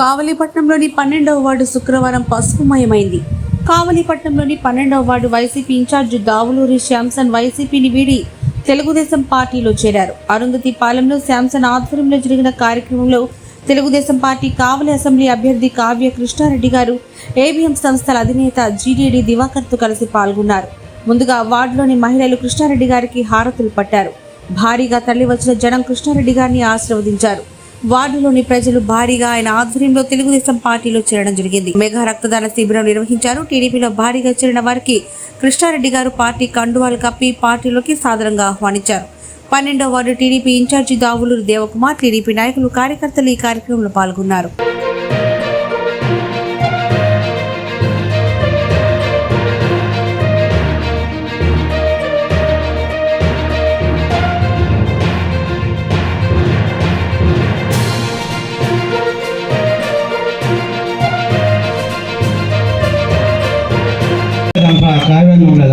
కావలిపట్నంలోని పన్నెండవ వార్డు శుక్రవారం పసుపుమయమైంది కావలిపట్నంలోని పన్నెండవ ward YCP incharge Davuluri Samson వైసీపీని వీడి తెలుగుదేశం పార్టీలో చేరారు. అరుంధతి పాలెంలో శాంసన్ ఆధ్వర్యంలో జరిగిన కార్యక్రమంలో తెలుగుదేశం పార్టీ కావలి అసెంబ్లీ అభ్యర్థి కావ్య కృష్ణారెడ్డి గారు ఏబిఎం సంస్థల అధినేత జీడీడీ దివాకర్తో కలిసి పాల్గొన్నారు. ముందుగా వార్డులోని మహిళలు కృష్ణారెడ్డి గారికి హారతులు పట్టారు. భారీగా తరలివచ్చిన జనం కృష్ణారెడ్డి గారిని ఆశీర్వదించారు. వార్డులోని ప్రజలు భారీగా ఆయన ఆధ్వర్యంలో తెలుగుదేశం పార్టీలో చేరడం జరిగింది. మెగా రక్తదాన శిబిరం నిర్వహించారు. టీడీపీలో భారీగా చేరిన వారికి కృష్ణారెడ్డి గారు పార్టీ కండువాలు కప్పి పార్టీలోకి సాదరంగా ఆహ్వానించారు. పన్నెండవ ward TDP incharge Davuluru Devakumar TDP నాయకులు కార్యకర్తలు ఈ కార్యక్రమంలో పాల్గొన్నారు.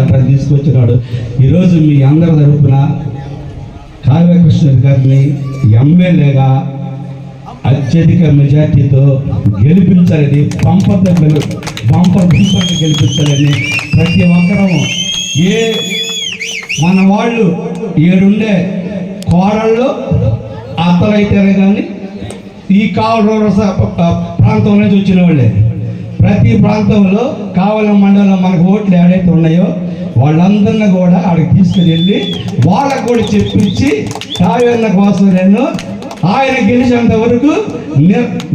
అక్కడ తీసుకొచ్చినాడు. ఈరోజు మీ అందరి తరపున కావ్యకృష్ణ గారిని ఎమ్మెల్యేగా అత్యధిక మెజార్టీతో గెలిపించాలని పంపత పంప బంపర్గా గెలిపించాలని ప్రతి ఒక్కరం ఏ మన వాళ్ళు ఏడుండే కోడళ్ళు అత్తలైతేనే కానీ ఈ కావల ప్రాంతం నుంచి వచ్చిన వాళ్ళే. ప్రతి ప్రాంతంలో కావల మండలం మనకు ఓట్లు ఏడైతే ఉన్నాయో వాళ్ళందరిని కూడా ఆడికి తీసుకుని వెళ్ళి వాళ్ళకు కూడా చెప్పించి కావ్యన్న కోసం నేను ఆయన గెలిచేంత వరకు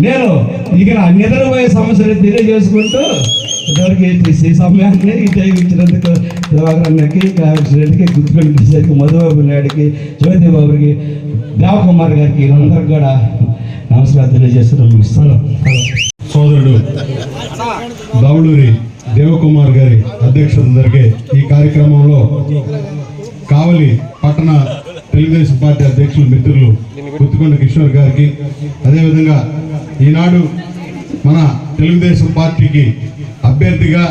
నేను ఇక నా నిద్రపోయే సమస్యలు తెలియజేసుకుంటూ ఇదివరకు ఈ సమయాన్ని ఉపయోగించినందుకు దివాకర్ అన్నకి రెడ్డికి గుర్తుపెట్టి మధుబాబు నాయుడికి జ్యోతి బాబుకి దేవకుమార్ గారికి వీళ్ళందరికీ కూడా నమస్కారం తెలియజేస్తున్నాం ఇస్తాను సోదరుడు బావుడూరి దేవకుమార్ గారి అధ్యక్షత జరిగే ఈ కార్యక్రమంలో కావలి పట్టణ తెలుగుదేశం పార్టీ అధ్యక్షులు మిత్రులు గుత్తికొండ కిషోర్ గారికి అదేవిధంగా ఈనాడు మన తెలుగుదేశం పార్టీకి అభ్యర్థిగా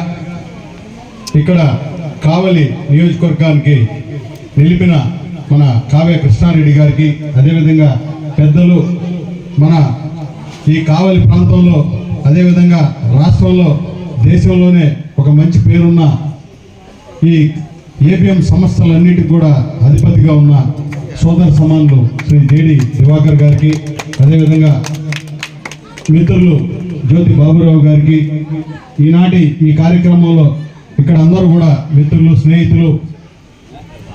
ఇక్కడ కావలి నియోజకవర్గానికి నిలిపిన మన కావ్య కృష్ణారెడ్డి గారికి అదేవిధంగా పెద్దలు మన ఈ కావలి ప్రాంతంలో అదేవిధంగా రాష్ట్రంలో దేశంలోనే ఒక మంచి పేరున్న ఈ ఏపీఎం సంస్థలన్నిటికి కూడా అధిపతిగా ఉన్న సోదర సమానులు శ్రీ జేడి దివాకర్ గారికి అదేవిధంగా మిత్రులు జ్యోతి బాబురావు గారికి ఈనాటి ఈ కార్యక్రమంలో ఇక్కడ అందరూ కూడా మిత్రులు స్నేహితులు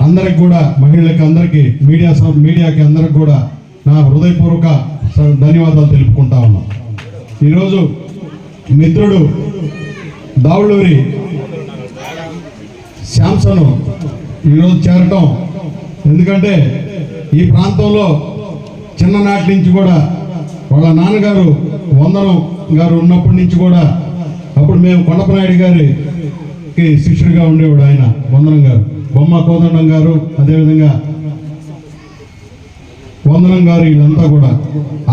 అందరికి కూడా మహిళలకి అందరికీ మీడియా మీడియాకి అందరికి కూడా నా హృదయపూర్వక స- ధన్యవాదాలు తెలుపుకుంటా ఉన్నాం. ఈరోజు మిత్రుడు దావులూరి శాంసను ఈరోజు చేరటం. ఎందుకంటే ఈ ప్రాంతంలో చిన్ననాటి నుంచి కూడా వాళ్ళ నాన్నగారు వందనం గారు ఉన్నప్పటి నుంచి కూడా అప్పుడు మేము కొండపనాయుడు గారికి శిష్యుడిగా ఉండేవాడు ఆయన వందనం గారు. బొమ్మ కోదండం గారు అదేవిధంగా వందనం గారు వీళ్ళంతా కూడా.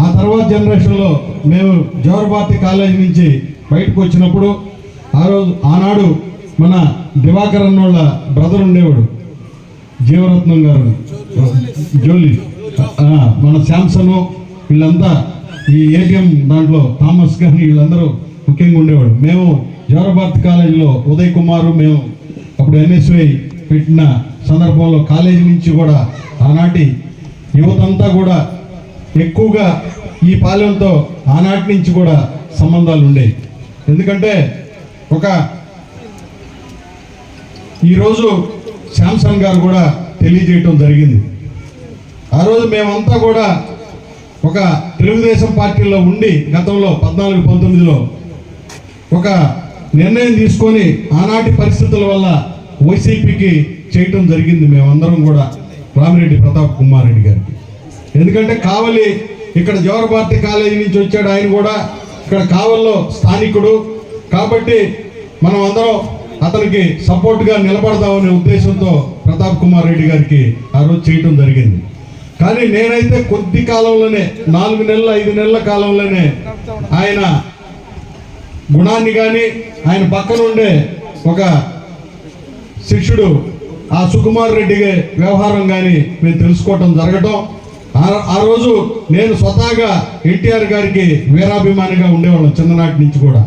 ఆ తర్వాత జనరేషన్లో మేము జవహర్భారతి కాలేజీ నుంచి బయటకు వచ్చినప్పుడు ఆ రోజు ఆనాడు మన దివాకర్ అన్నోళ్ళ బ్రదర్ ఉండేవాడు జీవరత్నం గారు. జోలి. మన శాంసన్ వీళ్ళంతా ఈ ఏటీఎం దాంట్లో థామస్ గారిని వీళ్ళందరూ ముఖ్యంగా ఉండేవాడు. మేము జవహర్భారత్ కాలేజీలో ఉదయ్ కుమారు మేము అప్పుడు ఎన్ఎస్వై పెట్టిన సందర్భంలో కాలేజీ నుంచి కూడా ఆనాటి యువతంతా కూడా ఎక్కువగా ఈ పాలెంతో ఆనాటి నుంచి కూడా సంబంధాలు ఉండేవి. ఎందుకంటే ఒక ఈరోజు శాంసంగ్ గారు కూడా తెలియజేయటం జరిగింది. ఆ రోజు మేమంతా కూడా ఒక తెలుగుదేశం పార్టీలో ఉండి గతంలో పద్నాలుగు పంతొమ్మిదిలో ఒక నిర్ణయం తీసుకొని ఆనాటి పరిస్థితుల వల్ల వైసీపీకి చేయటం జరిగింది మేమందరం కూడా రామిరెడ్డి ప్రతాప్ కుమార్ రెడ్డి గారికి. ఎందుకంటే కావలి ఇక్కడ జవహర్భారతి కాలేజీ నుంచి వచ్చాడు ఆయన కూడా. ఇక్కడ కావల్లో స్థానికుడు. కాబట్టి మనం అందరం అతనికి సపోర్ట్గా నిలబడదామనే ఉద్దేశంతో ప్రతాప్ కుమార్ రెడ్డి గారికి ఆ రోజు చేయటం జరిగింది. కానీ నేనైతే కొద్ది కాలంలోనే నాలుగు నెలల ఐదు నెలల కాలంలోనే ఆయన గుణాన్ని కానీ ఆయన పక్కన ఉండే ఒక శిష్యుడు ఆ సుకుమార్ రెడ్డి వ్యవహారం కానీ మేము తెలుసుకోవటం జరగటం. ఆ- ఆ రోజు నేను స్వతహాగా ఎన్టీఆర్ గారికి వీరాభిమానిగా ఉండేవాళ్ళం చిన్ననాటి నుంచి కూడా.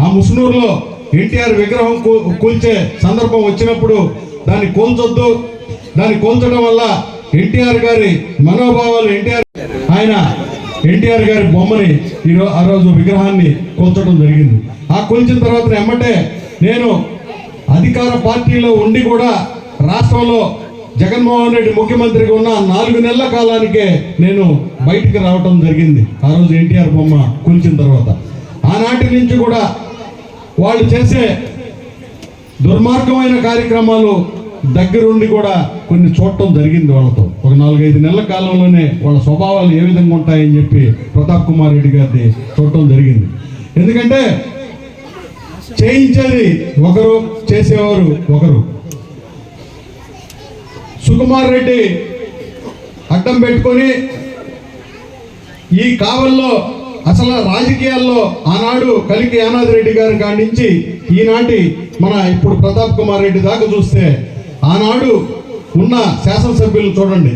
ఆ ముసునూరులో ఎన్టీఆర్ విగ్రహం కూల్చే సందర్భం వచ్చినప్పుడు దాన్ని కూల్చొద్దు దాన్ని కూల్చడం వల్ల ఎన్టీఆర్ గారి మనోభావాలు ఎన్టీఆర్ ఆయన ఎన్టీఆర్ గారి బొమ్మని ఈరో ఆ రోజు విగ్రహాన్ని కూల్చడం జరిగింది. ఆ కూల్చిన తర్వాత ఎమ్మటే నేను అధికార పార్టీలో ఉండి కూడా రాష్ట్రంలో జగన్మోహన్ రెడ్డి ముఖ్యమంత్రిగా ఉన్న నాలుగు నెలల కాలానికే నేను బయటికి రావటం జరిగింది. ఆ రోజు ఎన్టీఆర్ బొమ్మ కూల్చిన తర్వాత. ఆనాటి నుంచి కూడా వాళ్ళు చేసే దుర్మార్గమైన కార్యక్రమాలు దగ్గరుండి కూడా కొన్ని చూడటం జరిగింది వాళ్ళతో. ఒక నాలుగైదు నెలల కాలంలోనే వాళ్ళ స్వభావాలు ఏ విధంగా ఉంటాయని చెప్పి ప్రతాప్ కుమార్ రెడ్డి గారిది చూడటం జరిగింది. ఎందుకంటే చేయించేది ఒకరు చేసేవారు ఒకరు. సుకుమార్ రెడ్డి అడ్డం పెట్టుకొని ఈ కావల్లో అసలు రాజకీయాల్లో ఆనాడు కలికి యానాది రెడ్డి గారి కాడి నుంచి ఈనాటి మన ఇప్పుడు ప్రతాప్ కుమార్ రెడ్డి దాకా చూస్తే ఆనాడు ఉన్న శాసనసభ్యులు చూడండి.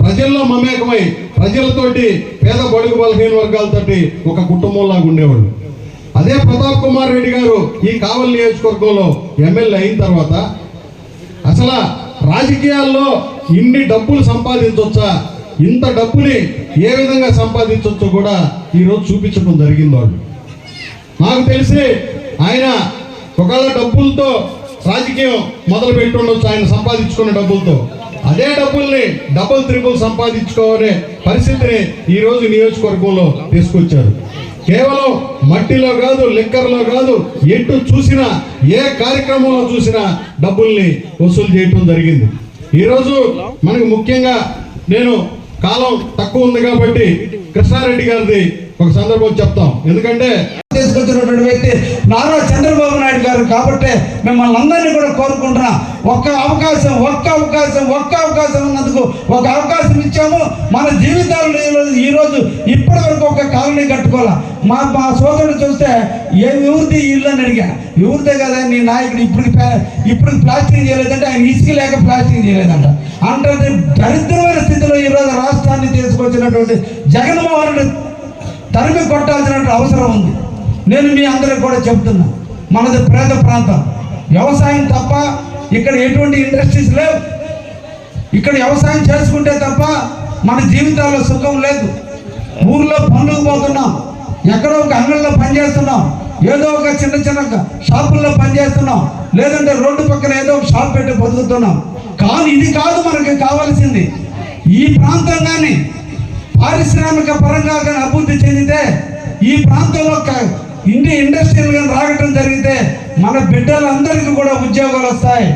ప్రజల్లో మమేకమై ప్రజలతోటి పేద బడుగు బలహీన వర్గాలతోటి ఒక కుటుంబంలాగా ఉండేవాళ్ళు అదే ప్రతాప్ కుమార్ రెడ్డి గారు ఈ కావలి నియోజకవర్గంలో ఎమ్మెల్యే అయిన తర్వాత అసలు రాజకీయాల్లో ఇన్ని డబ్బులు సంపాదించవచ్చా ఇంత డబ్బుని ఏ విధంగా సంపాదించవచ్చో కూడా ఈరోజు చూపించడం జరిగింది వాళ్ళు. నాకు తెలిసి ఆయన ఒకవేళ డబ్బులతో రాజకీయం మొదలు పెట్టుండొచ్చు ఆయన సంపాదించుకున్న డబ్బులతో. అదే డబ్బుల్ని డబుల్ త్రిబుల్ సంపాదించుకోవాలనే పరిస్థితిని ఈరోజు నియోజకవర్గంలో తీసుకొచ్చారు. కేవలం మట్టిలో కాదు లిక్కర్లో కాదు ఎటు చూసినా ఏ కార్యక్రమంలో చూసినా డబ్బుల్ని వసూలు చేయటం జరిగింది. ఈరోజు మనకు ముఖ్యంగా నేను కాలం తక్కువ ఉంది కాబట్టి కృష్ణారెడ్డి గారిది ఒక సందర్భం చెప్తాం. ఎందుకంటే తీసుకొచ్చినటువంటి వ్యక్తి నారా చంద్రబాబు నాయుడు గారు కాబట్టి మిమ్మల్ని అందరినీ కూడా కోరుకుంటున్నా ఒక్క అవకాశం ఒక్క అవకాశం ఒక్క అవకాశం ఉన్నందుకు ఒక అవకాశం ఇచ్చాము. మన జీవితాలను ఈరోజు ఈరోజు ఇప్పటి వరకు ఒక కాలనీ కట్టుకోవాలా? మా మా సోదరుడు చూస్తే ఏ ఎవరిది ఇల్లు అని అడిగా. ఎవరిదే కదా నీ నాయకుడు ఇప్పుడు ఇప్పుడు ప్లాస్టింగ్ చేయలేదంటే ఆయన ఇసుక లేక ప్లాస్టింగ్ చేయలేదంట. అంటే దరిద్రమైన స్థితిలో ఈరోజు రాష్ట్రాన్ని తీసుకొచ్చినటువంటి జగన్మోహన్ రెడ్డి తరిమి కొట్టాల్సిన అవసరం ఉంది. నేను మీ అందరికి కూడా చెప్తున్నా మనది పేద ప్రాంతం. వ్యవసాయం తప్ప ఇక్కడ ఎటువంటి ఇండస్ట్రీస్ లేవు. ఇక్కడ వ్యవసాయం చేసుకుంటే తప్ప మన జీవితాల్లో సుఖం లేదు. ఊర్లో పనులకు పోతున్నాం. ఎక్కడో ఒక అంగడిలో పనిచేస్తున్నాం. ఏదో ఒక చిన్న చిన్న షాపుల్లో పనిచేస్తున్నాం. లేదంటే రోడ్డు పక్కన ఏదో ఒక షాప్ పెట్టి బతుకుతున్నాం. కానీ ఇది కాదు మనకి కావాల్సింది. ఈ ప్రాంతం కానీ పారిశ్రామిక పరంగా కానీ అభివృద్ధి చెందితే ఈ ప్రాంతంలో ఇండి ఇండస్ట్రియల్ కానీ రాగటం జరిగితే మన బిడ్డలందరికీ కూడా ఉద్యోగాలు వస్తాయి.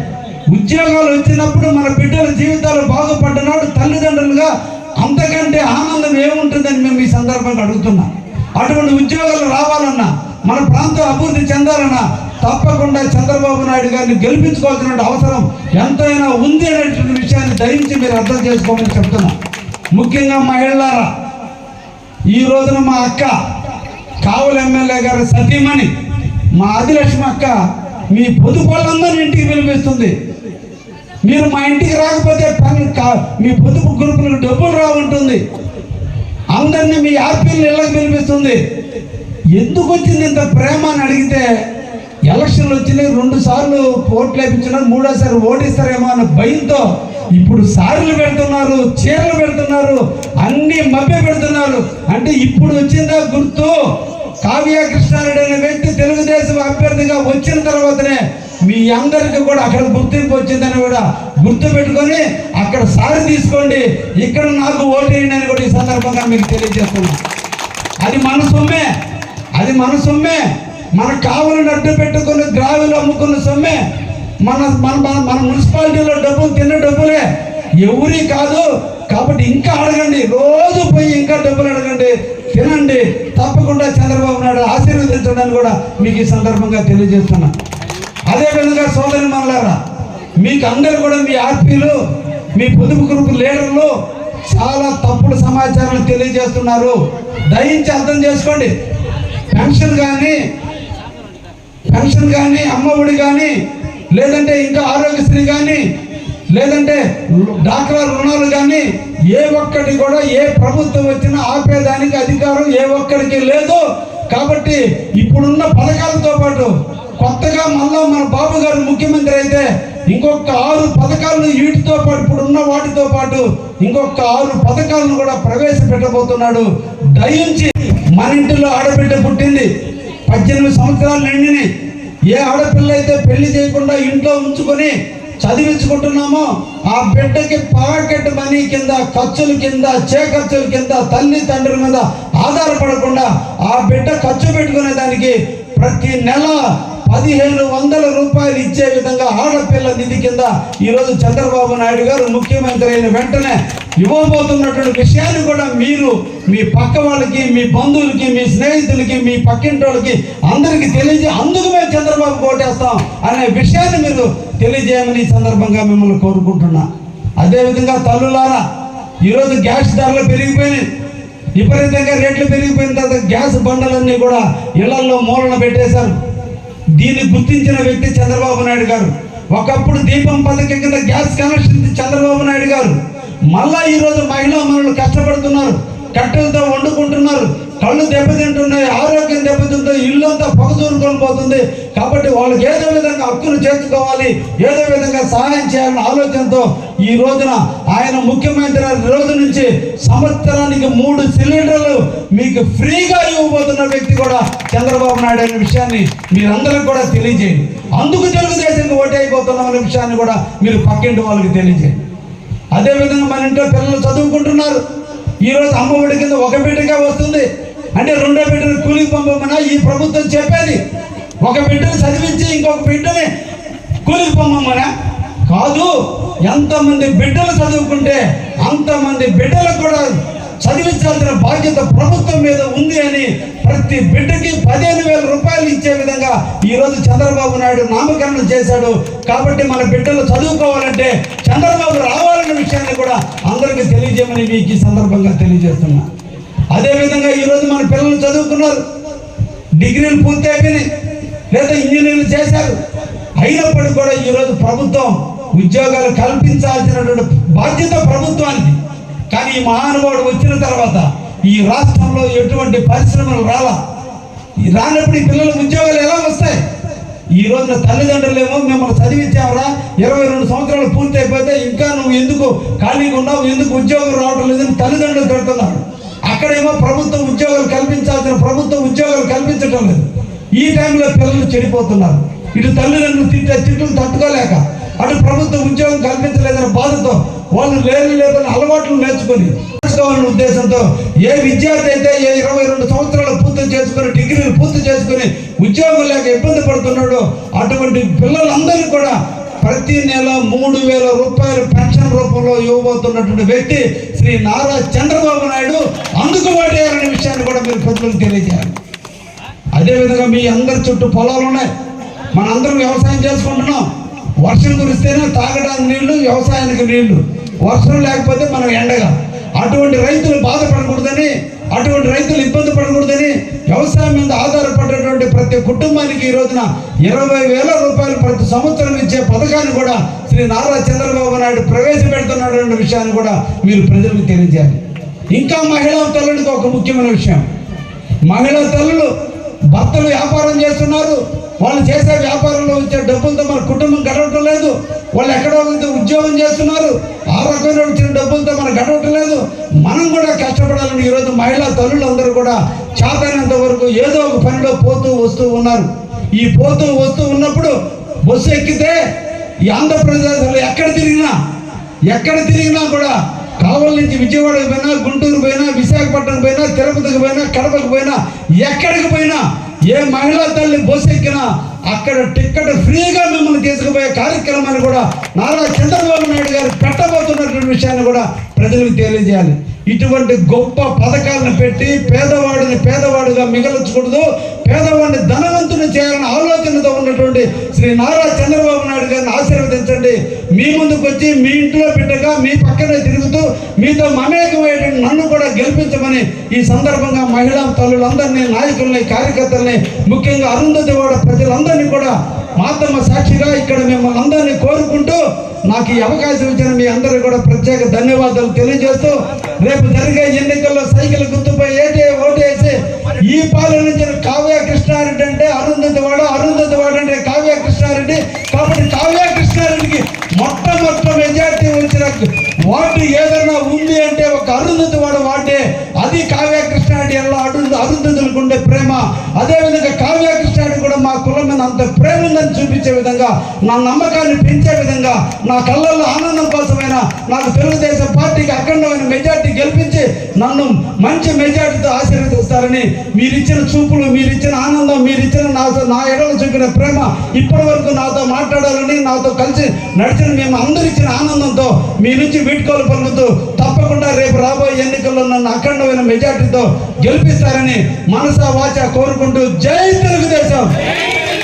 ఉద్యోగాలు వచ్చినప్పుడు మన బిడ్డల జీవితాలు బాగుపడ్డనాడు తల్లిదండ్రులుగా అంతకంటే ఆనందం ఏముంటుందని మేము ఈ సందర్భంగా అడుగుతున్నాం. అటువంటి ఉద్యోగాలు రావాలన్నా మన ప్రాంతం అభివృద్ధి చెందాలన్నా తప్పకుండా చంద్రబాబు నాయుడు గారిని గెలిపించుకోవాల్సిన అవసరం ఎంతైనా ఉంది అనేటువంటి విషయాన్ని దయించి మీరు అర్థం చేసుకోమని చెప్తున్నాను ముఖ్యంగా మహిళలారా ఈ రోజున మా అక్క కావలి ఎమ్మెల్యే గారు సతీమణి మా ఆదిలక్ష్మి అక్క మీ పొదుపులందరినీ ఇంటికి పిలిపిస్తుంది. మీరు మా ఇంటికి రాకపోతే పని మీ పొదుపు గ్రూపులకు డబ్బులు రావుంటుంది. అందరినీ మీ ఆర్పీలు ఇళ్ళకి పిలిపిస్తుంది. ఎందుకు వచ్చింది ఇంత ప్రేమ అని అడిగితే ఎలక్షన్లు వచ్చినాయి రెండు సార్లు ఓట్లు వేయించినారు మూడోసారి ఓటిస్తారేమో అన్న భయంతో ఇప్పుడు సార్లు పెడుతున్నారు చీరలు పెడుతున్నారు అన్ని మభ్య పెడుతున్నారు. అంటే ఇప్పుడు వచ్చిందా గుర్తు? కావ్య కృష్ణారెడ్డి అనే వ్యక్తి తెలుగుదేశం అభ్యర్థిగా వచ్చిన తర్వాతనే మీ అందరికీ కూడా అక్కడ గుర్తింపు వచ్చిందని కూడా గుర్తు పెట్టుకొని అక్కడ సారి తీసుకోండి. ఇక్కడ నాకు ఓటేయండి అని కూడా ఈ సందర్భంగా మీకు తెలియజేస్తున్నా. అది మన సొమ్మే అది మన సొమ్మే మన కావలిని అడ్డు పెట్టుకుని గ్రావిలు అమ్ముకున్న సొమ్మే. మన మన మన- మన మున్సిపాలిటీలో డబ్బులు తిన్న డబ్బులే. ఎవరి కాదు. కాబట్టి ఇంకా అడగండి. రోజు పోయి ఇంకా డబ్బులు అడగండి. తినండి. తప్పకుండా చంద్రబాబు నాయుడు ఆశీర్వదించడానికి కూడా మీకు ఈ సందర్భంగా తెలియజేస్తున్నా. అదేవిధంగా సోదరి మనలారా మీకు అందరు కూడా మీ ఆర్పీలు మీ పొదుపు గ్రూపు లీడర్లు చాలా తప్పుడు సమాచారాలు తెలియజేస్తున్నారు. దయించి అర్థం చేసుకోండి. పెన్షన్ కానీ పెన్షన్ కానీ అమ్మఒడి కానీ లేదంటే ఇంకా ఆరోగ్యశ్రీ కానీ లేదంటే డాక్టర్ రుణాలు కానీ ఏ ఒక్కటి కూడా ఏ ప్రభుత్వం వచ్చినా ఆపేదానికి అధికారం ఏ ఒక్కడికి లేదు. కాబట్టి ఇప్పుడున్న పథకాలతో పాటు కొత్తగా మళ్ళా మన బాబు గారు ముఖ్యమంత్రి అయితే ఇంకొక ఆరు పథకాలను వీటితో పాటు ఇప్పుడున్న వాటితో పాటు ఇంకొక ఆరు పథకాలను కూడా ప్రవేశపెట్టబోతున్నాడు. దయించి మన ఇంటిలో ఆడబిడ్డ పుట్టింది. పద్దెనిమిది సంవత్సరాలు నిండిని. ఏ ఆడపిల్ల అయితే ఇంట్లో ఉంచుకొని చదివించుకుంటున్నామో ఆ బిడ్డకి పాకెట్ మనీ కింద ఖర్చుల కింద చేఖర్చుల కింద తల్లి తండ్రి మీద ఆధారపడకుండా ఆ బిడ్డ ఖర్చు పెట్టుకునే దానికి ప్రతి నెల పదిహేను వందల రూపాయలు ఇచ్చే విధంగా ఆడపిల్ల నిధి కింద ఈరోజు చంద్రబాబు నాయుడు గారు ముఖ్యమంత్రి అయిన వెంటనే ఇవ్వబోతున్నటువంటి విషయాన్ని కూడా మీరు మీ పక్క వాళ్ళకి మీ బంధువులకి మీ స్నేహితులకి మీ పక్కింటి వాళ్ళకి అందరికీ తెలియజే అందుకు మేము చంద్రబాబు కోటేస్తాం అనే విషయాన్ని మీరు తెలియజేయమని ఈ సందర్భంగా మిమ్మల్ని కోరుకుంటున్నా. అదేవిధంగా తల్లులారా ఈరోజు గ్యాస్ ధరలు పెరిగిపోయినాయి. విపరీతంగా రేట్లు పెరిగిపోయిన తర్వాత గ్యాస్ బండలన్నీ కూడా ఇళ్ళలో మూలన పెట్టేశారు. దీన్ని గుర్తించిన వ్యక్తి చంద్రబాబు నాయుడు గారు. ఒకప్పుడు దీపం పథకం కింద గ్యాస్ కనెక్షన్ చంద్రబాబు నాయుడు గారు. మళ్ళా ఈరోజు మహిళా మనులు కష్టపడుతున్నారు. కట్టెలతో వండుకుంటున్నారు. కళ్ళు దెబ్బతింటున్నాయి. ఆరోగ్యం దెబ్బతింటుంది. ఇల్లు అంతా పొగదూరుకొని పోతుంది. కాబట్టి వాళ్ళకి ఏదో విధంగా హక్కును చేర్చుకోవాలి ఏదో విధంగా సహాయం చేయాలన్న ఆలోచనతో ఈ రోజున ఆయన ముఖ్యమంత్రి రోజు నుంచి సంవత్సరానికి మూడు సిలిండర్లు మీకు ఫ్రీగా ఇవ్వబోతున్న వ్యక్తి కూడా చంద్రబాబు నాయుడు అనే విషయాన్ని మీరందరూ కూడా తెలియజేయండి. అందుకు తెలుగుదేశంకి ఓటైపోతున్నాం అనే విషయాన్ని కూడా మీరు పక్కింటి వాళ్ళకి తెలియజేయండి. అదేవిధంగా మన ఇంట్లో పిల్లలు చదువుకుంటున్నారు. ఈరోజు అమ్మఒడి కింద ఒక బిడ్డగా వస్తుంది. అంటే రెండో బిడ్డను కూలికి పంపమన్నా ఈ ప్రభుత్వం చెప్పేది. ఒక బిడ్డను చదివించి ఇంకొక బిడ్డని కూలికి పంపమనా కాదు ఎంతమంది బిడ్డలు చదువుకుంటే అంతమంది బిడ్డలకు కూడా చదివించాల్సిన బాధ్యత ప్రభుత్వం మీద ఉంది అని ప్రతి బిడ్డకి పదిహేను వేల రూపాయలు ఇచ్చే విధంగా ఈరోజు చంద్రబాబు నాయుడు నామకరణం చేశాడు. కాబట్టి మన బిడ్డలు చదువుకోవాలంటే చంద్రబాబు రావాలన్న విషయాన్ని కూడా అందరికీ తెలియజేయమని మీకు ఈ సందర్భంగా తెలియజేస్తున్నా. అదేవిధంగా ఈరోజు మన పిల్లలు చదువుకున్నారు. డిగ్రీలు పూర్తి అయిపోయినాయి లేదా ఇంజనీర్లు చేశారు. అయినప్పటికీ కూడా ఈరోజు ప్రభుత్వం ఉద్యోగాలు కల్పించాల్సినటువంటి బాధ్యత ప్రభుత్వానికి. కానీ ఈ మహానుభావుడు వచ్చిన తర్వాత ఈ రాష్ట్రంలో ఎటువంటి పరిశ్రమలు రాలా. ఈ రానప్పుడు ఈ పిల్లలకు ఉద్యోగాలు ఎలా వస్తాయి? ఈ రోజున తల్లిదండ్రులేమో మిమ్మల్ని చదివించావరా? ఇరవై రెండు సంవత్సరాలు పూర్తి అయిపోతే ఇంకా నువ్వు ఎందుకు ఖాళీగా ఉన్నావు? ఎందుకు ఉద్యోగం రావడం లేదని తల్లిదండ్రులు పెడుతున్నారు అక్కడేమో ప్రభుత్వం ఉద్యోగాలు కల్పించాల్సిన ప్రభుత్వం ఉద్యోగాలు కల్పించడం లేదు. ఈ టైంలో పిల్లలు చెడిపోతున్నారు. ఇటు తల్లిదండ్రులు తిట్టే తిట్లు తట్టుకోలేక అటు ప్రభుత్వం ఉద్యోగం కల్పించలేదన్న బాధతో వాళ్ళు లేని లేదని అలవాట్లు నేర్చుకొని నేర్చుకోవాలనే ఉద్దేశంతో ఏ విద్యార్థి అయితే ఏ ఇరవై రెండు సంవత్సరాలు పూర్తి చేసుకుని డిగ్రీలు పూర్తి చేసుకుని ఉద్యోగం లేక ఇబ్బంది పడుతున్నాడో అటువంటి పిల్లలందరికీ కూడా ప్రతి నెల మూడు వేల రూపాయలు పెన్షన్ రూపంలో ఇవ్వబోతున్నటువంటి వ్యక్తి శ్రీ నారా చంద్రబాబు నాయుడు అందుకు ఓటేయాలనే విషయాన్ని కూడా మీరు ప్రజలకు తెలియజేయాలి. అదేవిధంగా మీ అందరి చుట్టూ పొలాలు ఉన్నాయి. మనందరం వ్యవసాయం చేసుకుంటున్నాం. వర్షం కురిస్తేనే తాగడానికి నీళ్ళు వ్యవసాయానికి నీళ్ళు. వర్షం లేకపోతే మనం ఎండగా. అటువంటి రైతులు బాధపడకూడదని అటువంటి రైతులు ఇబ్బంది పడకూడదని వ్యవసాయం మీద ఆధారపడేటువంటి ప్రతి కుటుంబానికి ఈ రోజున ఇరవై వేల రూపాయలు ప్రతి సంవత్సరం ఇచ్చే పథకాన్ని కూడా శ్రీ నారా చంద్రబాబు నాయుడు ప్రవేశపెడుతున్నాడు విషయాన్ని కూడా మీరు ప్రజలకు తెలియజేయాలి. ఇంకా మహిళా తల్లులకు ఒక ముఖ్యమైన విషయం. మహిళా తల్లులు భర్తలు వ్యాపారం చేస్తున్నారు. వాళ్ళు చేసే వ్యాపారంలో వచ్చే డబ్బులతో మన కుటుంబం గడవటం లేదు. వాళ్ళు ఎక్కడో ఉద్యోగం చేస్తున్నారు. ఆ రకమైన వచ్చిన డబ్బులతో మనం గడవటం లేదు. మనం కూడా కష్టపడాలని ఈరోజు మహిళా తల్లులందరూ కూడా చేతనంత వరకు ఏదో ఒక పనిలో పోతూ వస్తూ ఉన్నారు. ఈ పోతూ వస్తూ ఉన్నప్పుడు బస్సు ఎక్కితే ఈ ఆంధ్రప్రదేశ్లో ఎక్కడ తిరిగినా ఎక్కడ తిరిగినా కూడా కావలి నుంచి విజయవాడకు పోయినా గుంటూరు పోయినా విశాఖపట్నం పోయినా తిరుపతికి పోయినా కడపకు పోయినా ఎక్కడికి పోయినా ఏ మహిళా తల్లి బస్సు అక్కడ టిక్కెట్ ఫ్రీగా మిమ్మల్ని తీసుకుపోయే కార్యక్రమాన్ని కూడా నారా చంద్రబాబు నాయుడు గారు పెట్టబోతున్నటువంటి విషయాన్ని కూడా ప్రజలకు తెలియజేయాలి. ఇటువంటి గొప్ప పథకాలను పెట్టి పేదవాడిని పేదవాడుగా మిగలచకూడదు. పేదవాడిని ధనవంతుని చేయాలని ఆలోచనతో ఉన్నటువంటి శ్రీ నారా చంద్రబాబు నాయుడు గారిని ఆశీర్వదించండి. మీ ముందుకు వచ్చి మీ ఇంట్లో బిడ్డగా మీ పక్కనే తిరుగుతూ మీతో మమేకమైన నన్ను కూడా గెలిపించమని ఈ సందర్భంగా మహిళా తల్లులందరినీ నాయకుల్ని కార్యకర్తల్ని ముఖ్యంగా అరుంధతి వాడ ప్రజలందరినీ కూడా మాతమ్మ సాక్షిగా ఇక్కడ మిమ్మల్ని అందరినీ కోరుకుంటూ నాకు ఈ అవకాశం ఇచ్చిన మీ అందరూ కూడా ప్రత్యేక ధన్యవాదాలు తెలియజేస్తూ రేపు జరిగే ఎన్నికల్లో సైకిల్ గుర్తుపై ఏటే ఓటేసి ఈ పాలన కావ్య కృష్ణారెడ్డి అంటే అరుంధతి వాడు అరుంధతి వాడు అంటే కావ్య కృష్ణారెడ్డి. కాబట్టి కావ్య కృష్ణారెడ్డికి మొట్టమొదటి మెజార్టీ వచ్చిన వార్డు ఏదైనా ఉంది అంటే ఒక అరుంధతి వాడు అది కావ్య కృష్ణారెడ్డి ఎలా అరుంధ అరుంధతులకు ఉండే ప్రేమ. అదేవిధంగా కావ్య కృష్ణారెడ్డి కూడా మా కులం మీద అంత ప్రేమ ఉందని చూపించే విధంగా నా నమ్మకాన్ని పెంచే విధంగా నా కళ్ళల్లో ఆనందం కోసమైన నాకు తెలుగుదేశం పార్టీకి అఖండమైన మెజార్టీ గెలిపించి నన్ను మంచి మెజార్టీతో ఆశీర్వదిస్తారని మీరిచ్చిన చూపులు మీరిచ్చిన ఆనందం మీరిచ్చిన నా నా ఎడలు చూపిన ప్రేమ ఇప్పటి వరకు నాతో మాట్లాడాలని నాతో కలిసి నడిచిన మేము అందరిచ్చిన ఆనందంతో మీ నుంచి వీడ్కోలు పలుకుతూ తప్పకుండా రేపు రాబోయే ఎన్నికల్లో నన్ను అఖండమైన మెజార్టీతో గెలిపిస్తారని మనసా వాచ కోరుకుంటూ జై తెలుగుదేశం!